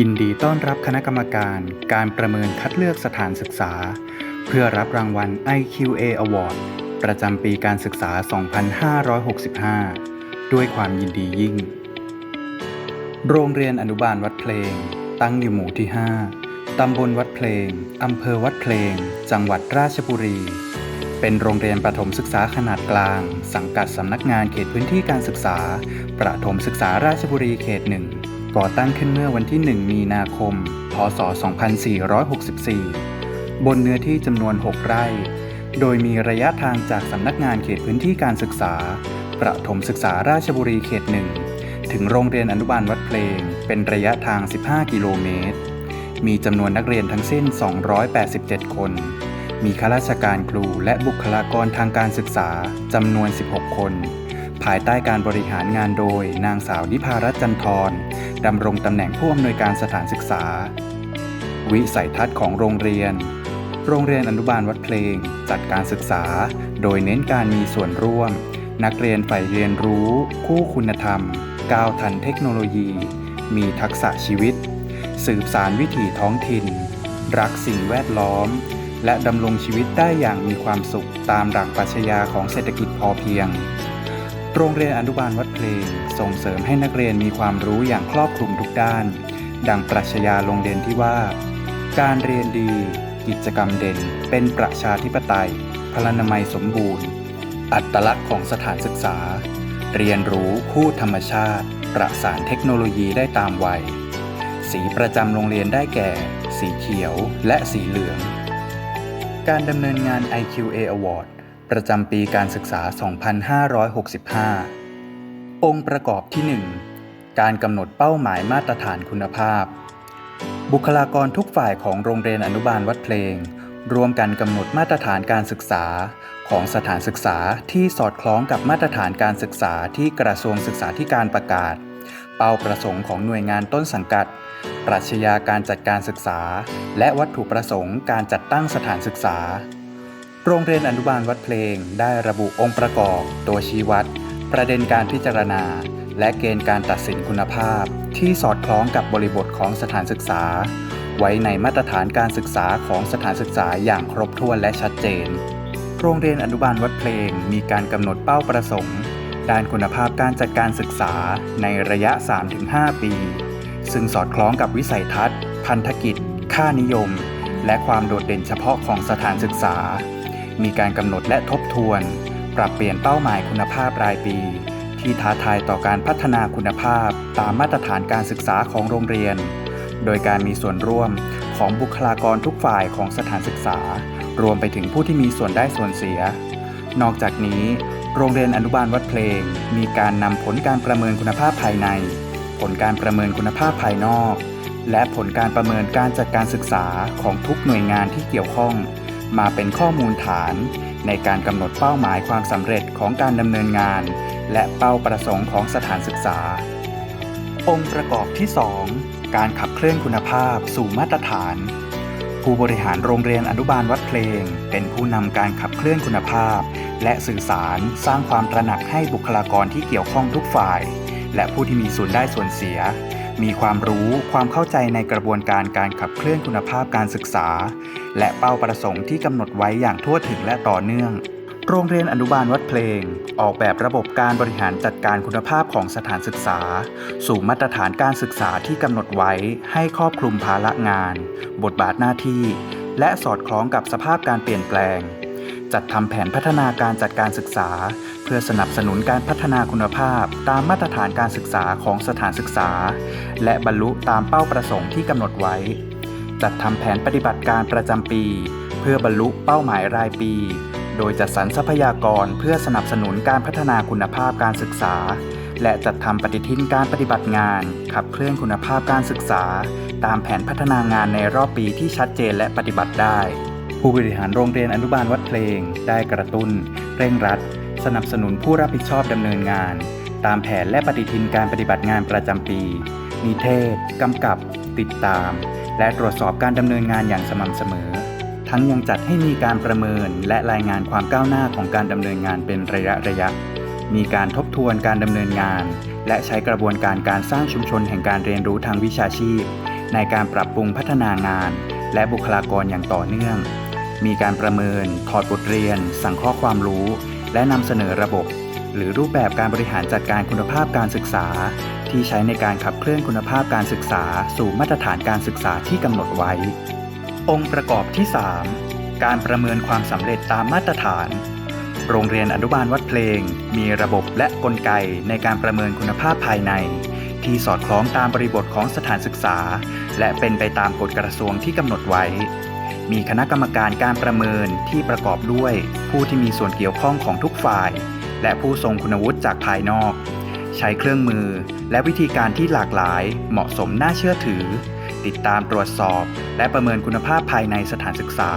ยินดีต้อนรับคณะกรรมการการประเมินคัดเลือกสถานศึกษา เพื่อรับรางวัล IQA Award ประจำปีการศึกษา 2565 ด้วยความยินดียิ่ง โรงเรียนอนุบาลวัดเพลง ตั้งอยู่หมู่ที่ 5 ตำบลวัดเพลง อำเภอวัดเพลง จังหวัดราชบุรี เป็นโรงเรียนประถมศึกษาขนาดกลาง สังกัดสำนักงานเขตพื้นที่การศึกษา ประถมศึกษาราชบุรีเขตหนึ่ง ก่อตั้งขึ้นเมื่อวันที่ 1 มีนาคม พศ 2464 บนเนื้อที่จำนวน 6 ไร่ โดยมีระยะทางจากสำนักงานเขตพื้นที่การศึกษา ประถมศึกษาราชบุรีเขตหนึ่ง ถึงโรงเรียนอนุบาลวัดเพลง เป็นระยะทาง 15 กิโลเมตร มีจำนวนนักเรียนทั้งสิ้น 287 คน มีข้าราชการครูและบุคลากรทางการศึกษาจำนวน 16 คน ภายใต้การบริหารงานโดย นางสาวนิพารัตน์จันทรดำรงตำแหน่งผู้อำนวยการสถานศึกษา วิสัยทัศน์ของโรงเรียน โรงเรียนอนุบาลวัดเพลง จัดการศึกษา โดยเน้นการมีส่วนร่วม นักเรียนใฝ่เรียนรู้ คู่คุณธรรม ก้าวทันเทคโนโลยี มีทักษะชีวิต สืบสารวิถีท้องถิ่น รักสิ่งแวดล้อมและดำรงชีวิตได้อย่างมีความสุขตามหลักปรัชญาของเศรษฐกิจพอเพียง โรงเรียนอนุบาลวัดเพลง ส่งเสริมให้นักเรียนมีความรู้อย่างครอบคลุมทุกด้าน ดังปรัชญาโรงเรียนที่ว่า การเรียนดี กิจกรรมเด่น เป็นประชาธิปไตย พลานามัยสมบูรณ์ อัตลักษณ์ของสถานศึกษา เรียนรู้คู่ธรรมชาติ ประสานเทคโนโลยีได้ตามวัย สีประจำโรงเรียนได้แก่ สีเขียวและสีเหลือง การดำเนินงาน IQA Award ประจำปีการศึกษา 2565 องค์ประกอบที่ 1 การกำหนดเป้าหมายมาตรฐานคุณภาพ บุคลากรทุกฝ่ายของโรงเรียนอนุบาลวัดเพลงร่วมกันกำหนดมาตรฐานการศึกษา ของสถานศึกษาที่สอดคล้องกับมาตรฐานการศึกษาที่กระทรวงศึกษาธิการประกาศ เป้าประสงค์ของหน่วยงานต้นสังกัด ปรัชญาการจัดการศึกษา และวัตถุประสงค์การจัดตั้งสถานศึกษา โรงเรียนอนุบาลวัดเพลง ได้ระบุองค์ประกอบ ตัวชี้วัด ประเด็นการพิจารณา และเกณฑ์การตัดสินคุณภาพ ที่สอดคล้องกับบริบทของสถานศึกษา ไว้ในมาตรฐานการศึกษาของสถานศึกษาอย่างครบถ้วนและชัดเจน โรงเรียนอนุบาลวัดเพลง มีการกำหนดเป้าประสงค์ ด้านคุณภาพการจัดการศึกษาในระยะ 3-5 ปี ซึ่งสอดคล้องกับวิสัยทัศน์ พันธกิจ ค่านิยม และความโดดเด่นเฉพาะของสถานศึกษา มีการกำหนดและทบทวน ปรับเปลี่ยนเป้าหมายคุณภาพรายปี ที่ท้าทายต่อการพัฒนาคุณภาพตามมาตรฐานการศึกษาของโรงเรียน โดยการมีส่วนร่วมของบุคลากรทุกฝ่ายของสถานศึกษา รวมไปถึงผู้ที่มีส่วนได้ส่วนเสีย นอกจากนี้ โรงเรียนอนุบาลวัดเพลง มีการนำผลการประเมินคุณภาพภายใน ผลการประเมินคุณภาพภายนอก และผลการประเมินการจัดการศึกษาของทุกหน่วยงานที่เกี่ยวข้อง มาเป็นข้อมูลฐาน ในการกำหนดเป้าหมายความสำเร็จของการดำเนินงาน และเป้าประสงค์ของสถานศึกษา องค์ประกอบที่ 2 การขับเคลื่อนคุณภาพสู่มาตรฐาน ผู้บริหารโรงเรียนอนุบาลวัดเพลง เป็นผู้นำการขับเคลื่อนคุณภาพ และสื่อสารสร้างความตระหนักให้บุคลากรที่เกี่ยวข้องทุกฝ่าย และผู้ที่มีส่วนได้ส่วนเสีย มีความรู้ความเข้าใจในกระบวนการการขับเคลื่อนคุณภาพการศึกษา และเป้าประสงค์ที่กำหนดไว้อย่างทั่วถึงและต่อเนื่อง โรงเรียนอนุบาลวัดเพลง ออกแบบระบบการบริหารจัดการคุณภาพของสถานศึกษา สู่มาตรฐานการศึกษาที่กำหนดไว้ให้ครอบคลุมภาระงาน บทบาทหน้าที่ และสอดคล้องกับสภาพการเปลี่ยนแปลง จัดทำแผนพัฒนาการจัดการศึกษา เพื่อสนับสนุนการพัฒนาคุณภาพ ตามมาตรฐานการศึกษาของสถานศึกษา และบรรลุตามเป้าประสงค์ที่กำหนดไว้ จัดทำแผนปฏิบัติการประจำปี เพื่อบรรลุเป้าหมายรายปี โดยจัดสรรทรัพยากรเพื่อสนับสนุนการพัฒนาคุณภาพการศึกษา และจัดทำปฏิทินการปฏิบัติงาน ขับเคลื่อนคุณภาพการศึกษา ตามแผนพัฒนางานในรอบปีที่ชัดเจนและปฏิบัติได้ ผู้บริหารโรงเรียนอนุบาลวัดเพลง ได้กระตุ้น เร่งรัด สนับสนุนผู้รับผิดชอบดำเนินงาน ตามแผนและปฏิทินการปฏิบัติงานประจำปี นิเทศ กำกับ ติดตาม และตรวจสอบการดำเนินงานอย่างสม่ำเสมอ ทั้งยังจัดให้มีการประเมินและรายงานความก้าวหน้าของการดำเนินงานเป็นระยะระยะ มีการทบทวนการดำเนินงาน และใช้กระบวนการการสร้างชุมชนแห่งการเรียนรู้ทางวิชาชีพ ในการปรับปรุงพัฒนางานและบุคลากรอย่างต่อเนื่อง มีการประเมิน ถอดบทเรียน สั่งเคราะห์ความรู้ และนำเสนอระบบ หรือรูปแบบการบริหารจัดการคุณภาพการศึกษา ที่ใช้ในการขับเคลื่อนคุณภาพการศึกษา สู่มาตรฐานการศึกษาที่กำหนดไว้ องค์ประกอบที่ 3 การประเมินความสำเร็จตามมาตรฐานโรงเรียนอนุบาลวัดเพลง มีระบบและกลไกในการประเมินคุณภาพภายใน ที่สอดคล้องตามบริบทของสถานศึกษา และเป็นไปตามกฎกระทรวงที่กำหนดไว้ มีคณะกรรมการการประเมินที่ประกอบด้วย ผู้ที่มีส่วนเกี่ยวข้องของทุกฝ่าย และผู้ทรงคุณวุฒิจากภายนอก ใช้เครื่องมือและวิธีการที่หลากหลาย เหมาะสมน่าเชื่อถือ ติดตามตรวจสอบ และประเมินคุณภาพภายในสถานศึกษา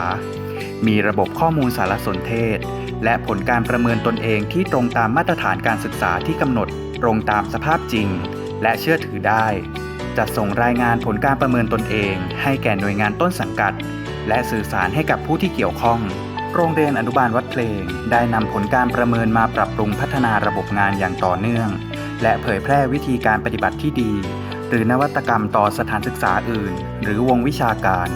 มีระบบข้อมูลสารสนเทศ และผลการประเมินตนเองที่ตรงตามมาตรฐานการศึกษาที่กำหนด ตรงตามสภาพจริง และเชื่อถือได้จะส่งรายงานผลการประเมินตนเอง ให้แก่หน่วยงานต้นสังกัด และสื่อสารให้กับผู้ที่เกี่ยวข้อง โรงเรียนอนุบาลวัดเพลง ได้นำผลการประเมินมาปรับปรุงพัฒนาระบบงานอย่างต่อเนื่อง และเผยแพร่วิธีการปฏิบัติที่ดี หรือนวัตกรรมต่อสถานศึกษาอื่น หรือวงวิชาการ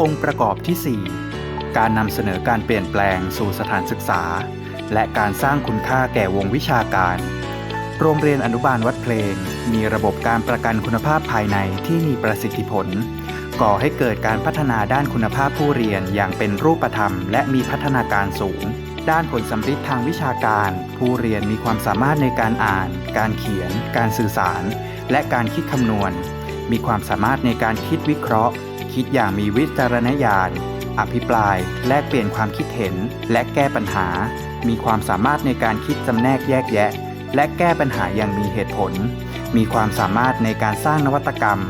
องค์ประกอบที่ 4 การนำเสนอการเปลี่ยนแปลงสู่สถานศึกษา และการสร้างคุณค่าแก่วงวิชาการ โรงเรียนอนุบาลวัดเพลง มีระบบการประกันคุณภาพภายในที่มีประสิทธิผล ก่อให้เกิดการพัฒนาด้านคุณภาพผู้เรียนอย่างเป็นรูปธรรม และมีพัฒนาการสูง ด้านผลสำฤทธิ์ทางวิชาการ ผู้เรียนมีความสามารถในการอ่าน การเขียน การสื่อสาร และการคิดคำนวณ มีความสามารถในการคิดวิเคราะห์ คิดอย่างมีวิจารณญาณ อภิปราย แลกเปลี่ยนความคิดเห็น และแก้ปัญหา มีความสามารถในการคิดจำแนกแยกแยะ และแก้ปัญหาอย่างมีเหตุผล มีความสามารถในการสร้างนวัตกรรม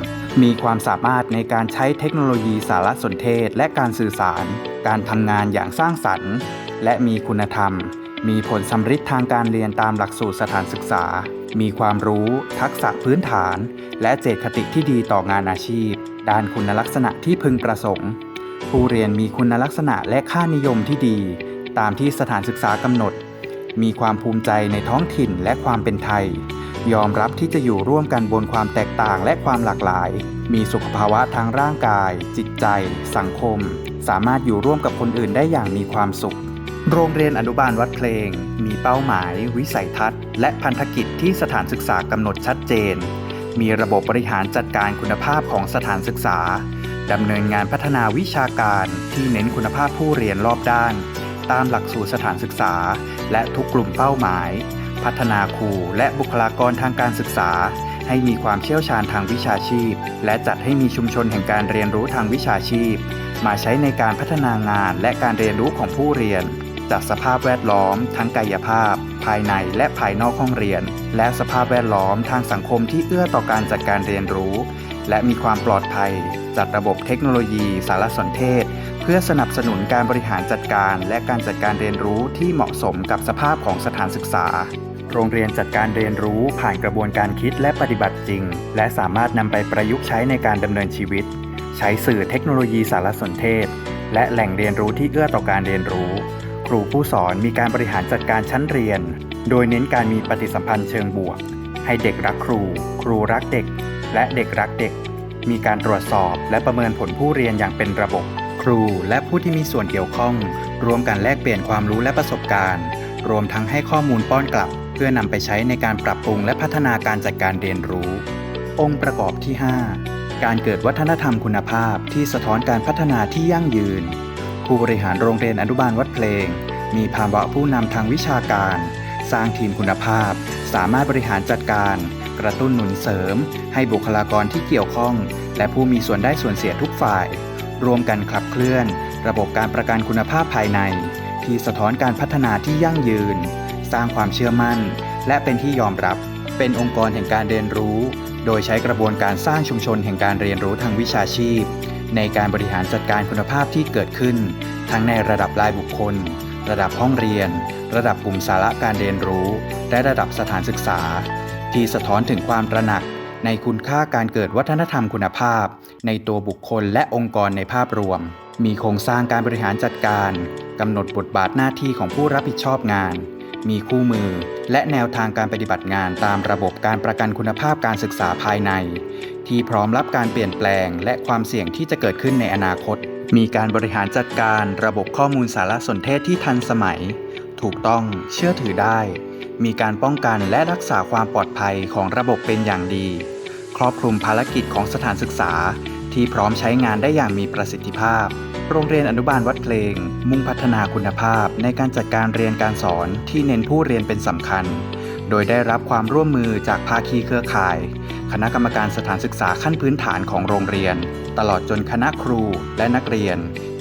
มีความสามารถในการใช้เทคโนโลยีสารสนเทศและการสื่อสาร การทำงานอย่างสร้างสรรค์ และมีคุณธรรม มีผลสำฤทธิ์ทางการเรียนตามหลักสูตรสถานศึกษา มีความรู้ ทักษะพื้นฐาน และเจตคติที่ดีต่องานอาชีพ ด้านคุณลักษณะที่พึงประสงค์ ผู้เรียนมีคุณลักษณะและค่านิยมที่ดี ตามที่สถานศึกษากำหนด มีความภูมิใจในท้องถิ่นและความเป็นไทย ยอมรับที่จะอยู่ร่วมกันบนความแตกต่างและความหลากหลาย มีสุขภาวะทางร่างกาย จิตใจ สังคม สามารถอยู่ร่วมกับคนอื่นได้อย่างมีความสุข โรงเรียนอนุบาลวัดเพลง มีเป้าหมาย วิสัยทัศน์ และพันธกิจที่สถานศึกษากำหนดชัดเจน มีระบบบริหารจัดการคุณภาพของสถานศึกษาดำเนินงานพัฒนาวิชาการที่เน้นคุณภาพผู้เรียนรอบด้าน ตามหลักสูตรสถานศึกษา และทุกกลุ่มเป้าหมาย พัฒนาครูและบุคลากรทางการศึกษา ให้มีความเชี่ยวชาญทางวิชาชีพ และจัดให้มีชุมชนแห่งการเรียนรู้ทางวิชาชีพ มาใช้ในการพัฒนางานและการเรียนรู้ของผู้เรียนจากสภาพแวดล้อม ทั้งกายภาพ ภายในและภายนอกห้องเรียน และสภาพแวดล้อมทางสังคมที่เอื้อต่อการจัดการเรียนรู้ และมีความปลอดภัย จัดระบบเทคโนโลยี สารสนเทศ เพื่อสนับสนุนการบริหารจัดการ และการจัดการเรียนรู้ที่เหมาะสมกับสภาพของสถานศึกษา โรงเรียนจัดการเรียนรู้ผ่านกระบวนการคิดและปฏิบัติจริง และสามารถนำไปประยุกต์ใช้ในการดำเนินชีวิต ใช้สื่อเทคโนโลยีสารสนเทศ และแหล่งเรียนรู้ที่เอื้อต่อการเรียนรู้ ครูผู้สอนมีการบริหารจัดการชั้นเรียน โดยเน้นการมีปฏิสัมพันธ์เชิงบวก ให้เด็กรักครู ครูรักเด็ก และเด็กรักเด็ก มีการตรวจสอบและประเมินผลผู้เรียนอย่างเป็นระบบ ครูและผู้ที่มีส่วนเกี่ยวข้องร่วมกันแลกเปลี่ยนความรู้และประสบการณ์ รวมทั้งให้ข้อมูลป้อนกลับ พื่อนำไปใช้ในการปรับปรุงและพัฒนาการจัดการเรียนรู้ องค์ประกอบที่ 5 การเกิดวัฒนธรรมคุณภาพที่สะท้อนการพัฒนาที่ยั่งยืน ผู้บริหารโรงเรียนอนุบาลวัดเพลง มีภาวะผู้นำทางวิชาการ สร้างทีมคุณภาพ สามารถบริหารจัดการ กระตุ้นหนุนเสริม ให้บุคลากรที่เกี่ยวข้อง และผู้มีส่วนได้ส่วนเสียทุกฝ่าย รวมกันขับเคลื่อน ระบบการประกันคุณภาพภายใน ที่สะท้อนการพัฒนาที่ยั่งยืน สร้างความเชื่อมั่น และเป็นที่ยอมรับ เป็นองค์กรแห่งการเรียนรู้ โดยใช้กระบวนการสร้างชุมชนแห่งการเรียนรู้ทางวิชาชีพ ในการบริหารจัดการคุณภาพที่เกิดขึ้น ทั้งในระดับรายบุคคล ระดับห้องเรียน ระดับกลุ่มสาระการเรียนรู้ และระดับสถานศึกษา ที่สะท้อนถึงความตระหนักในคุณค่าการเกิดวัฒนธรรมคุณภาพ ในตัวบุคคลและองค์กรในภาพรวม มีโครงสร้างการบริหารจัดการกำหนดบทบาทหน้าที่ของผู้รับผิดชอบงาน มีคู่มือ และแนวทางการปฏิบัติงานตามระบบการประกันคุณภาพการศึกษาภายใน ที่พร้อมรับการเปลี่ยนแปลง และความเสี่ยงที่จะเกิดขึ้นในอนาคต มีการบริหารจัดการระบบข้อมูลสารสนเทศที่ทันสมัย ถูกต้องเชื่อถือได้ มีการป้องกันและรักษาความปลอดภัยของระบบเป็นอย่างดี ครอบคลุมภารกิจของสถานศึกษา ที่พร้อมใช้งานได้อย่างมีประสิทธิภาพ โรงเรียนอนุบาลวัดเพลง มุ่งพัฒนาคุณภาพในการจัดการเรียนการสอนที่เน้นผู้เรียนเป็นสำคัญ โดยได้รับความร่วมมือจากภาคีเครือข่าย คณะกรรมการสถานศึกษาขั้นพื้นฐานของโรงเรียน ตลอดจนคณะครูและนักเรียน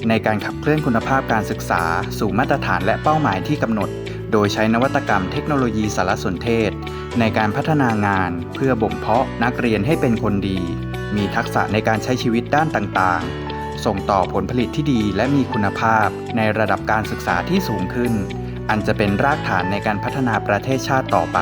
ในการขับเคลื่อนคุณภาพการศึกษา สู่มาตรฐานและเป้าหมายที่กำหนด โดยใช้นวัตกรรมเทคโนโลยีสารสนเทศ ในการพัฒนางานเพื่อบ่มเพาะนักเรียนให้เป็นคนดี มีทักษะในการใช้ชีวิตด้านต่างๆ ส่งต่อผลผลิตที่ดีและมีคุณภาพ ในระดับการศึกษาที่สูงขึ้น อันจะเป็นรากฐานในการพัฒนาประเทศชาติต่อไป